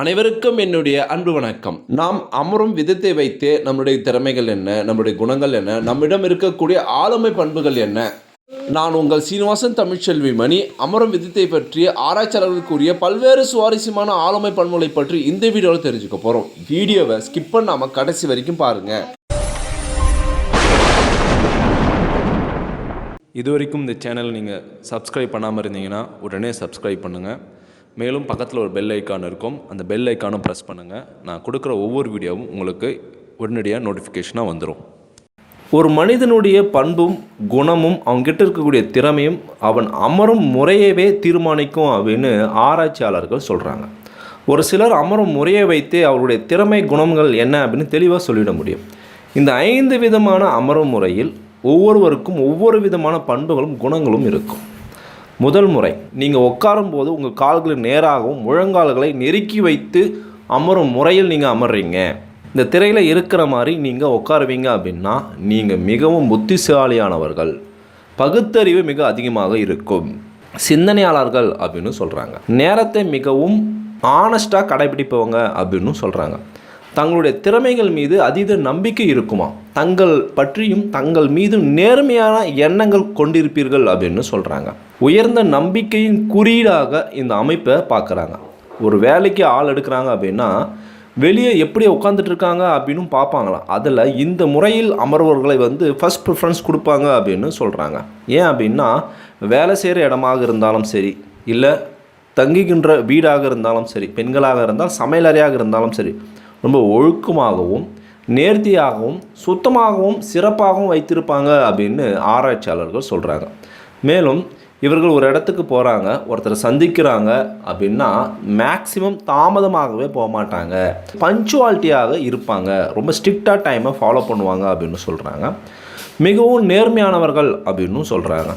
அனைவருக்கும் என்னுடைய அன்பு வணக்கம். நாம் அமரும் விதத்தை வைத்தே நம்முடைய திறமைகள் என்ன நம்முடைய குணங்கள் என்ன நம்மிடம் இருக்கக்கூடிய ஆளுமை பண்புகள் என்ன? நான் உங்கள் சீனிவாசன் தமிழ்ச்செல்வி மணி. அமரும் விதத்தை பற்றிய ஆராய்ச்சியாளர்கள் கூறிய பல்வேறு சுவாரஸ்யமான ஆளுமை பண்புகளை பற்றி இந்த வீடியோவில் தெரிஞ்சுக்க போகிறோம் வீடியோவை ஸ்கிப் பண்ணாமல் கடைசி வரைக்கும் பாருங்கள் இது வரைக்கும் இந்த சேனல் நீங்கள் சப்ஸ்கிரைப் பண்ணாமல் இருந்தீங்கன்னா உடனே சப்ஸ்கிரைப் பண்ணுங்கள் மேலும் பக்கத்தில் ஒரு பெல் ஐக்கான் இருக்கும். அந்த பெல் ஐக்கானும் ப்ரெஸ் பண்ணுங்கள் நான் கொடுக்குற ஒவ்வொரு வீடியோவும் உங்களுக்கு உடனடியாக நோட்டிஃபிகேஷனாக வந்துடும் ஒரு மனிதனுடைய பண்பும் குணமும் அவங்ககிட்ட இருக்கக்கூடிய திறமையும் அவன் அமரும் முறையவே தீர்மானிக்கும் அப்படின்னு ஆராய்ச்சியாளர்கள் சொல்கிறாங்க ஒரு சிலர் அமரும் முறையை வைத்தே அவருடைய திறமை குணங்கள் என்ன அப்படின்னு தெளிவாக சொல்லிட முடியும். இந்த ஐந்து விதமான அமரும் முறையில் ஒவ்வொருவருக்கும் ஒவ்வொரு விதமான பண்புகளும் குணங்களும் இருக்கும். முதல் முறை. நீங்கள் உட்காரும் போது உங்கள் கால்களை நேராகவும் முழங்கால்களை நெருக்கி வைத்து அமரும் முறையில் நீங்கள் அமர்றீங்க. இந்த திரையில் இருக்கிற மாதிரி நீங்கள் உட்காருவீங்க அப்படின்னா நீங்கள் மிகவும் புத்திசாலியானவர்கள். பகுத்தறிவு மிக அதிகமாக இருக்கும். சிந்தனையாளர்கள் அப்படின்னு சொல்கிறாங்க நேரத்தை மிகவும் ஆனஸ்டாக கடைபிடிப்பவங்க அப்படின்னு சொல்கிறாங்க தங்களுடைய திறமைகள் மீது அதீத நம்பிக்கை இருக்குமா? தங்கள் பற்றியும் தங்கள் மீதும் நேர்மையான எண்ணங்கள் கொண்டிருப்பீர்கள் அப்படின்னு சொல்கிறாங்க உயர்ந்த நம்பிக்கையின் குறியீடாக இந்த அமைப்பை பார்க்குறாங்க. ஒரு வேலைக்கு ஆள் எடுக்கிறாங்க அப்படின்னா வெளியே எப்படி உட்காந்துட்டு இருக்காங்க அப்படின்னு பார்ப்பாங்களாம் அதில் இந்த முறையில் அமர்வர்களை வந்து ஃபஸ்ட் ப்ரிஃபரன்ஸ் கொடுப்பாங்க அப்படின்னு சொல்கிறாங்க ஏன் அப்படின்னா வேலை செய்கிற இடமாக இருந்தாலும் சரி இல்லை தங்குகின்ற வீடாக இருந்தாலும் சரி பெண்களாக இருந்தால் சமையலறையாக இருந்தாலும் சரி ரொம்ப ஒழுக்கமாகவும் நேர்த்தியாகவும் சுத்தமாகவும் சிறப்பாகவும் வைத்திருப்பாங்க அப்படின்னு ஆராய்ச்சியாளர்கள் சொல்கிறாங்க மேலும் இவர்கள் ஒரு இடத்துக்கு போகிறாங்க ஒருத்தரை சந்திக்கிறாங்க அப்படின்னா மேக்ஸிமம் தாமதமாகவே போக மாட்டாங்க. பஞ்சுவாலிட்டியாக இருப்பாங்க. ரொம்ப ஸ்ட்ரிக்டாக டைமை ஃபாலோ பண்ணுவாங்க அப்படின்னு சொல்கிறாங்க மிகவும் நேர்மையானவர்கள் அப்படின்னு சொல்கிறாங்க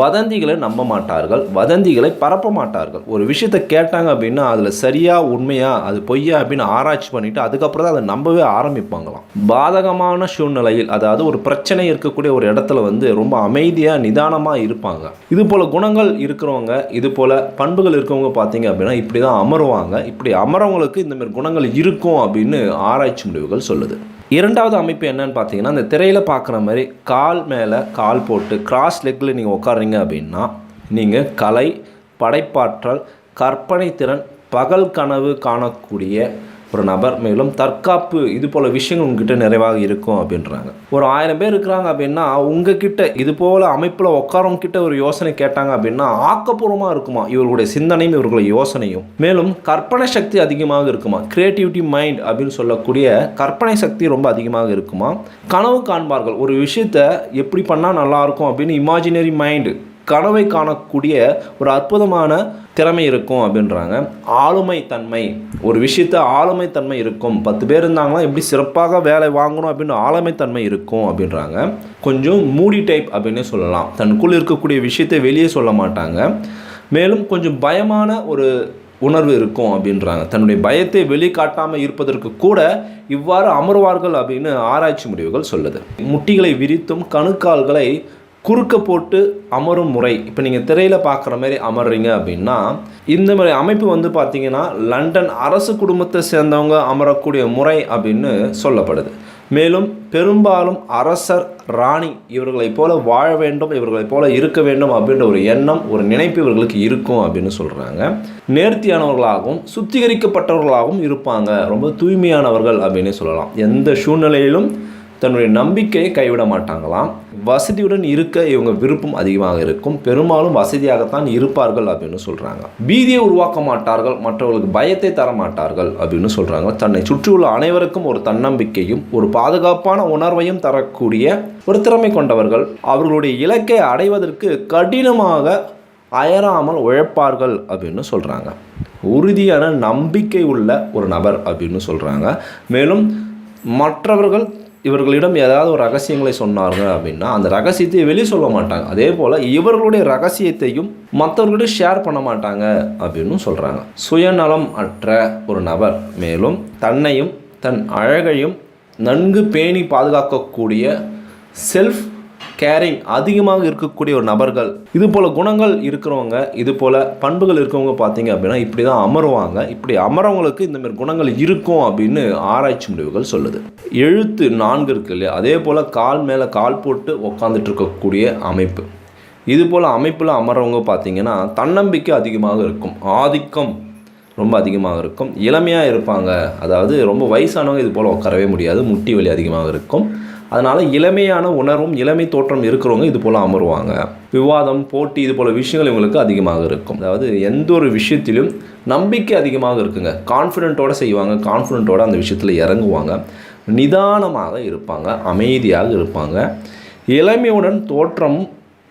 வதந்திகளை நம்ப மாட்டார்கள் வதந்திகளை பரப்ப மாட்டார்கள். ஒரு விஷயத்தை கேட்டாங்க அப்படின்னா அதில் சரியா உண்மையா அது பொய்யா அப்படின்னு ஆராய்ச்சி பண்ணிவிட்டு அதுக்கப்புறம் தான் அதை நம்பவே ஆரம்பிப்பாங்களாம். பாதகமான சூழ்நிலையில் அதாவது ஒரு பிரச்சனை இருக்கக்கூடிய ஒரு இடத்துல வந்து ரொம்ப அமைதியாக நிதானமாக இருப்பாங்க. இது போல் குணங்கள் இருக்கிறவங்க இது போல் பண்புகள் இருக்கவங்க பார்த்தீங்க அப்படின்னா இப்படி தான் அமருவாங்க. இப்படி அமரவங்களுக்கு இந்தமாரி குணங்கள் இருக்கும் அப்படின்னு ஆராய்ச்சி முடிவுகள் சொல்லுது. இரண்டாவது அமைப்பு என்னன்னு பார்த்தீங்கன்னா அந்த திரையில் பார்க்குற மாதிரி கால் மேலே கால் போட்டு கிராஸ் லெக்கில் நீங்கள் உட்காருறீங்க அப்படின்னா நீங்கள் கலை படைப்பாற்றல் கற்பனை திறன் பகல் கனவு காணக்கூடிய ஒரு நபர் மேலும் தற்காப்பு இது போல் விஷயங்கள் உங்ககிட்ட நிறைவாக இருக்கும் அப்படின்றாங்க. ஒரு ஆயிரம் பேர் இருக்கிறாங்க அப்படின்னா உங்ககிட்ட இது போல் அமைப்பில் உட்காரவங்க கிட்ட ஒரு யோசனை கேட்டாங்க அப்படின்னா ஆக்கப்பூர்வமாக இருக்குமா? இவர்களுடைய சிந்தனையும் இவர்களுடைய யோசனையும். மேலும் கற்பனை சக்தி அதிகமாக இருக்குமா? கிரியேட்டிவிட்டி மைண்ட் அப்படின்னு சொல்லக்கூடிய கற்பனை சக்தி ரொம்ப அதிகமாக இருக்குமா? கனவு காண்பார்கள். ஒரு விஷயத்தை எப்படி பண்ணால் நல்லாயிருக்கும் அப்படின்னு இமாஜினரி மைண்டு கனவை காணக்கூடிய ஒரு அற்புதமான திறமை இருக்கும் அப்படின்றாங்க. ஆளுமை தன்மை ஒரு விஷயத்த ஆளுமை தன்மை இருக்கும். பத்து பேர் இருந்தாங்கன்னா எப்படி சிறப்பாக வேலை வாங்கணும் அப்படின்னு ஆளுமை தன்மை இருக்கும் அப்படின்றாங்க. கொஞ்சம் மூடி டைப் அப்படின்னே சொல்லலாம். தனக்குள் இருக்கக்கூடிய விஷயத்தை வெளியே சொல்ல மாட்டாங்க. மேலும் கொஞ்சம் பயமான ஒரு உணர்வு இருக்கும் அப்படின்றாங்க. தன்னுடைய பயத்தை வெளிக்காட்டாமல் இருப்பதற்கு கூட இவ்வாறு அமர்வார்கள் அப்படின்னு ஆராய்ச்சி முடிவுகள் சொல்லுது. முட்டிகளை விரித்தும் கணுக்கால்களை குறுக்க போட்டு அமரும் முறை. இப்போ நீங்கள் திரையில் பார்க்குற மாதிரி அமர்றீங்க அப்படின்னா இந்த மாதிரி அமைப்பு வந்து பார்த்தீங்கன்னா லண்டன் அரசு குடும்பத்தை சேர்ந்தவங்க அமரக்கூடிய முறை அப்படின்னு சொல்லப்படுது. மேலும் பெரும்பாலும் அரசர் ராணி இவர்களைப் போல வாழ வேண்டும் இவர்களைப் போல இருக்க வேண்டும் அப்படின்ற ஒரு எண்ணம் ஒரு நினைப்பு இவர்களுக்கு இருக்கும் அப்படின்னு சொல்கிறாங்க நேர்த்தியானவர்களாகவும் சுத்திகரிக்கப்பட்டவர்களாகவும் இருப்பாங்க. ரொம்ப தூய்மையானவர்கள் அப்படின்னு சொல்லலாம். எந்த சூழ்நிலையிலும் தன்னுடைய நம்பிக்கையை கைவிட மாட்டாங்களாம். வசதியுடன் இருக்க இவங்க விருப்பம் அதிகமாக இருக்கும். பெரும்பாலும் வசதியாகத்தான் இருப்பார்கள் அப்படின்னு சொல்கிறாங்க பீதியை உருவாக்க மாட்டார்கள். மற்றவர்களுக்கு பயத்தை தர மாட்டார்கள் அப்படின்னு சொல்கிறாங்க தன்னை சுற்றியுள்ள அனைவருக்கும் ஒரு தன்னம்பிக்கையும் ஒரு பாதுகாப்பான உணர்வையும் தரக்கூடிய ஒரு திறமை கொண்டவர்கள். அவர்களுடைய இலக்கை அடைவதற்கு கடினமாக அயராமல் உழைப்பார்கள் அப்படின்னு சொல்கிறாங்க உறுதியான நம்பிக்கை உள்ள ஒரு நபர் அப்படின்னு சொல்கிறாங்க மேலும் மற்றவர்கள் இவர்களிடம் ஏதாவது ஒரு ரகசியங்களை சொன்னார்கள் அப்படின்னா அந்த ரகசியத்தை வெளியே சொல்ல மாட்டாங்க. அதே போல் இவர்களுடைய ரகசியத்தையும் மற்றவர்களிடம் ஷேர் பண்ண மாட்டாங்க அப்படின்னு சொல்கிறாங்க சுயநலம் அற்ற ஒரு நபர் மேலும் தன்னையும் தன் அழகையும் நன்கு பேணி பாதுகாக்கக்கூடிய செல்ஃப் கேரிங் அதிகமாக இருக்கக்கூடிய ஒரு நபர்கள். இது போல் குணங்கள் இருக்கிறவங்க இது போல் பண்புகள் இருக்கவங்க பார்த்தீங்க அப்படின்னா இப்படி தான் அமருவாங்க. இப்படி அமரவங்களுக்கு இந்த மாதிரி குணங்கள் இருக்கும் அப்படின்னு ஆராய்ச்சி முடிவுகள் சொல்லுது. எழுத்து நான்கு இருக்கு இல்லையா? அதே போல் கால் மேலே கால் போட்டு உக்காந்துட்டு இருக்கக்கூடிய அமைப்பு. இது போல் அமைப்பில் அமர்றவங்க பார்த்தீங்கன்னா தன்னம்பிக்கை அதிகமாக இருக்கும். ஆதிக்கம் ரொம்ப அதிகமாக இருக்கும். இளமையாக இருப்பாங்க. அதாவது ரொம்ப வயசானவங்க இது போல் உட்காரவே முடியாது. முட்டி வலி அதிகமாக இருக்கும். அதனால் இளமையான உணர்வும் இளமை தோற்றம் இருக்கிறவங்க இது போல் அமருவாங்க. விவாதம் போட்டி இது போல் விஷயங்கள் இவங்களுக்கு அதிகமாக இருக்கும். அதாவது எந்த ஒரு விஷயத்திலும் நம்பிக்கை அதிகமாக இருக்குங்க. கான்ஃபிடென்ட்டோடு செய்வாங்க. கான்ஃபிடென்ட்டோடு அந்த விஷயத்தில் இறங்குவாங்க. நிதானமாக இருப்பாங்க. அமைதியாக இருப்பாங்க. இளமையுடன் தோற்றம்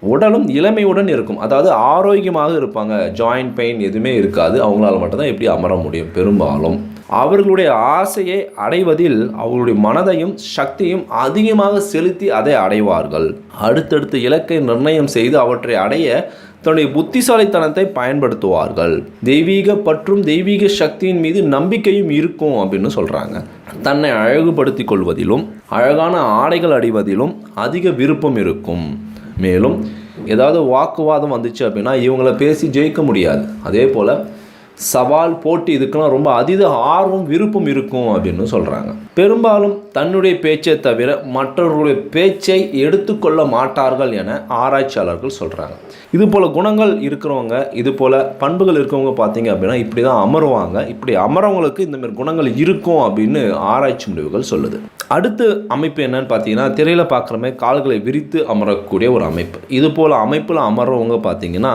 உடலும் இளமையுடன் இருக்கும். அதாவது ஆரோக்கியமாக இருப்பாங்க. ஜாயிண்ட் பெயின் எதுவுமே இருக்காது. அவங்களால மட்டும்தான் எப்படி அமர முடியும்? பெரும்பாலும். அவர்களுடைய ஆசையை அடைவதில் அவர்களுடைய மனதையும் சக்தியும் அதிகமாக செலுத்தி அதை அடைவார்கள். அடுத்தடுத்த இலக்கை நிர்ணயம் செய்து அவற்றை அடைய தன்னுடைய புத்திசாலித்தனத்தை பயன்படுத்துவார்கள். தெய்வீக பற்றும் தெய்வீக சக்தியின் மீது நம்பிக்கையும் இருக்கும் அப்படின்னு சொல்கிறாங்க தன்னை அழகுபடுத்திக் கொள்வதிலும் அழகான ஆடைகள் அடைவதிலும் அதிக விருப்பம் இருக்கும். மேலும் ஏதாவது வாக்குவாதம் வந்துச்சு அப்படின்னா இவங்கள பேசி ஜெயிக்க முடியாது. அதே போல் சவால் போட்டி இதுக்கெல்லாம் ரொம்ப அதீத ஆர்வம் விருப்பம் இருக்கும் அப்படின்னு சொல்கிறாங்க பெரும்பாலும் தன்னுடைய பேச்சை தவிர மற்றவர்களுடைய பேச்சை எடுத்துக்கொள்ள மாட்டார்கள் என ஆராய்ச்சியாளர்கள் சொல்கிறாங்க இது போல் குணங்கள் இருக்கிறவங்க இது போல் பண்புகள் இருக்கவங்க பார்த்தீங்க அப்படின்னா இப்படி தான் அமருவாங்க. இப்படி அமரவங்களுக்கு இந்தமாரி குணங்கள் இருக்கும் அப்படின்னு ஆராய்ச்சி முடிவுகள் சொல்லுது. அடுத்து அமைப்பு என்னன்னு பார்த்தீங்கன்னா திரையில் பார்க்குறமே கால்களை விரித்து அமரக்கூடிய ஒரு அமைப்பு. இது போல் அமைப்பில் அமர்றவங்க பார்த்தீங்கன்னா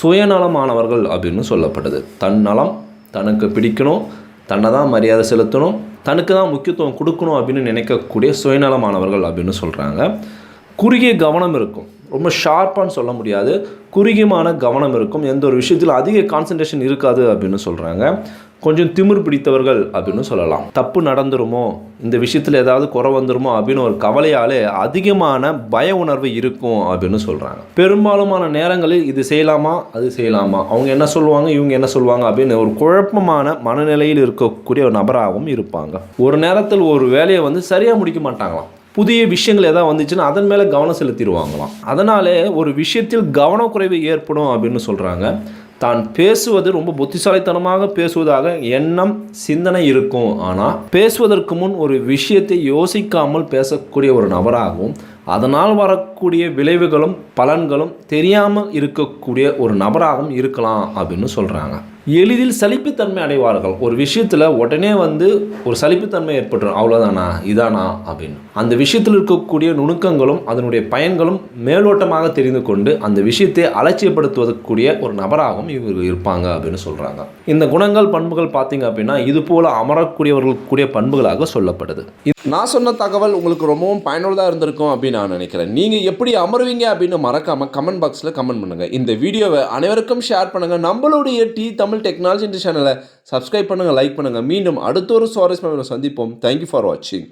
சுயநலமானவர்கள் அப்படின்னு சொல்லப்படுது. தன்னலம் தனக்கு பிடிக்கணும் தன்னை தான் மரியாதை செலுத்தணும் தனக்கு தான் முக்கியத்துவம் கொடுக்கணும் அப்படின்னு நினைக்கக்கூடிய சுயநலமானவர்கள் அப்படின்னு சொல்கிறாங்க குறுகிய கவனம் இருக்கும். ரொம்ப ஷார்ப்பான்னு சொல்ல முடியாது. குறுகியமான கவனம் இருக்கும். எந்த ஒரு விஷயத்தில் அதிக கான்சன்ட்ரேஷன் இருக்காது அப்படின்னு சொல்கிறாங்க கொஞ்சம் திமிர் பிடித்தவர்கள் அப்படின்னு சொல்லலாம். தப்பு நடந்துருமோ? இந்த விஷயத்தில் ஏதாவது குறை வந்துருமோ? அப்படின்னு ஒரு கவலையாலே அதிகமான பய உணர்வு இருக்கும் அப்படின்னு சொல்கிறாங்க பெரும்பாலுமான நேரங்களில் இது செய்யலாமா? அது செய்யலாமா? அவங்க என்ன சொல்லுவாங்க? இவங்க என்ன சொல்லுவாங்க? அப்படின்னு ஒரு குழப்பமான மனநிலையில் இருக்கக்கூடிய ஒரு நபராகவும் இருப்பாங்க. ஒரு நேரத்தில் ஒரு வேலையை வந்து சரியாக முடிக்க மாட்டாங்களாம். புதிய விஷயங்கள் எதாவது வந்துச்சுன்னா அதன் மேலே கவனம் செலுத்திடுவாங்களாம். அதனாலே ஒரு விஷயத்தில் கவனக்குறைவு ஏற்படும் அப்படின்னு சொல்கிறாங்க தான் பேசுவது ரொம்ப புத்திசாலித்தனமாக பேசுவதாக எண்ணம் சிந்தனை இருக்கும். ஆனால் பேசுவதற்கு முன் ஒரு விஷயத்தை யோசிக்காமல் பேசக்கூடிய ஒரு நபராகவும் அதனால் வரக்கூடிய விளைவுகளும் பலன்களும் தெரியாமல் இருக்கக்கூடிய ஒரு நபராகவும் இருக்கலாம் அப்படின்னு சொல்கிறாங்க எளிதில் சலிப்புத்தன்மை அடைவார்கள். ஒரு விஷயத்தில் உடனே வந்து ஒரு சலிப்புத்தன்மை ஏற்பட்டுரும். அவ்வளோதானா இதானா? அப்படின்னு. அந்த விஷயத்தில் இருக்கக்கூடிய நுணுக்கங்களும் அதனுடைய பயன்களும் மேலோட்டமாக தெரிந்து கொண்டு அந்த விஷயத்தை அலட்சியப்படுத்துவதற்குரிய ஒரு நபராகவும் இவர்கள் இருப்பாங்க அப்படின்னு சொல்கிறாங்க இந்த குணங்கள் பண்புகள் பார்த்தீங்க அப்படின்னா இது போல் அமரக்கூடியவர்களுக்குரிய பண்புகளாக சொல்லப்படுது. நான் சொன்ன தகவல் உங்களுக்கு ரொம்பவும் பயனுள்ளதாக இருந்திருக்கும் அப்படின்னு நான் நினைக்கிறேன். நீங்கள் எப்படி அமருவீங்க அப்படின்னு மறக்காமல் கமெண்ட் பாக்ஸில் கமெண்ட் பண்ணுங்கள் இந்த வீடியோவை அனைவருக்கும் ஷேர் பண்ணுங்கள் நம்மளுடைய டி தமிழ் டெக்னாலஜி சேனலை சப்ஸ்கிரைப் பண்ணுங்கள் லைக் பண்ணுங்கள் மீண்டும் அடுத்த ஒரு சுவாரஸ்யமாக சந்திப்போம். தேங்க்யூ ஃபார் வாட்சிங்